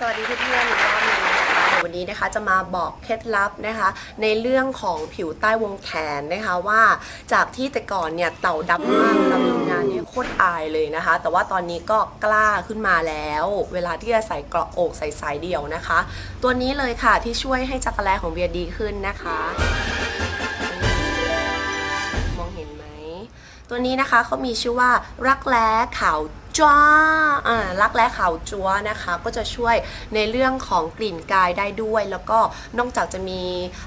สวัสดีเพื่อนๆอีกรอบหนึงนะคะวันนี้นะคะจะมาบอกเคล็ดลับนะคะ ในเรื่องของผิวใต้วงแขนนะคะว่าจากที่แต่ก่อนเนี่ยเต่าดำมากเราทำงานเนี่ยโคตรอายเลยนะคะ แต่ว่าตอนนี้ก็กล้าขึ้นมาแล้ว เวลาที่จะใส่เกราะอกใส่สายเดี่ยวนะคะ ตัวนี้เลยค่ะที่ช่วยให้จักรแลของเบียดีขึ้นนะคะมองเห็นไหมตัวนี้นะคะเขามีชื่อว่ารักแร้ขาว จ้าอ่ารักแร้ขาวจัวนะคะ ก็จะช่วยในเรื่องของกลิ่นกายได้ด้วย แล้วก็นอกจากจะมี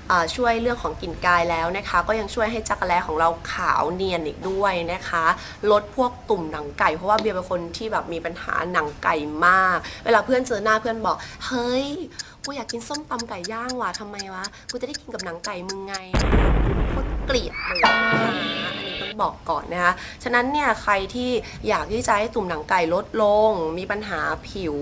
อ่าช่วยเรื่องของกลิ่นกายแล้วนะคะ ก็ยังช่วยให้จักรแร้ของเราขาวเนียนอีกด้วยนะคะ ลดพวกตุ่มหนังไก่ เพราะว่าเบียร์เป็นคนที่แบบมีปัญหาหนังไก่มาก เวลาเพื่อนเจอหน้าเพื่อนบอก เฮ้ย กูอยากกินส้มตำไก่ย่างว่ะทำไมวะ กูจะได้กินกับหนังไก่มึงไงโคตรเกลียด บอกก่อนนะคะ ฉะนั้นเนี่ยใครที่อยากที่จะให้ตุ่มหนังไก่ลดลง มีปัญหาผิว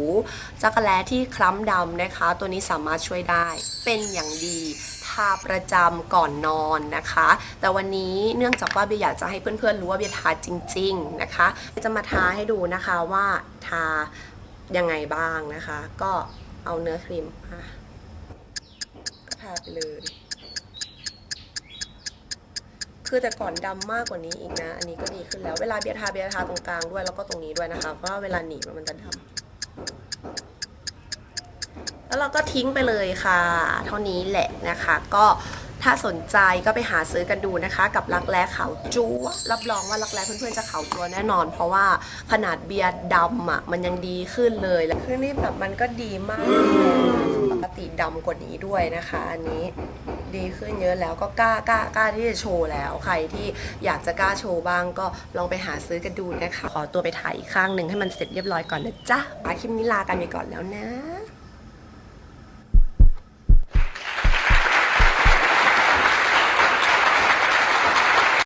จักรแล้ที่คล้ำดำนะคะ ตัวนี้สามารถช่วยได้เป็นอย่างดีทาประจำก่อนนอนนะคะ แต่วันนี้เนื่องจากว่าเบียร์อยากจะให้เพื่อนๆรู้ว่าเบียร์ทาจริง ๆนะคะเบียจะมาทาให้ดูนะคะว่าทายังไงบ้างนะคะ ก็เอาเนื้อครีมมาทาไปเลย คือแต่ก่อนดำมากกว่านี้อีกนะ อันนี้ก็ดีขึ้นแล้ว เวลาเบียร์ทาเบียร์ทาตรงกลางด้วยแล้วก็ตรงนี้ด้วยนะคะ เพราะว่าเวลาหนีบมันจะดำแล้วเราก็ทิ้งไปเลยค่ะ เท่านี้แหละนะคะ ก็ถ้าสนใจก็ไปหาซื้อกันดูนะคะ กับรักแร้ขาวจั๊วรับรองว่ารักแร้เพื่อนๆจะขาวจัวแน่นอน เพราะว่าขนาดเบียร์ดำอะมันยังดีขึ้นเลยแล้วคือนี่แบบมันก็ดีมากเลยปกติดำกว่านี้ด้วยนะคะ อันนี้ ดีขึ้นเยอะแล้วก็กล้ากล้ากล้าที่จะโชว์แล้ว ใครที่อยากจะกล้าโชว์บ้างก็ลองไปหาซื้อกันดูนะคะ ขอตัวไปถ่ายอีกข้างหนึ่งให้มันเสร็จเรียบร้อยก่อนนะจ๊ะมาคลิปนี้ลากันไปก่อนแล้วนะ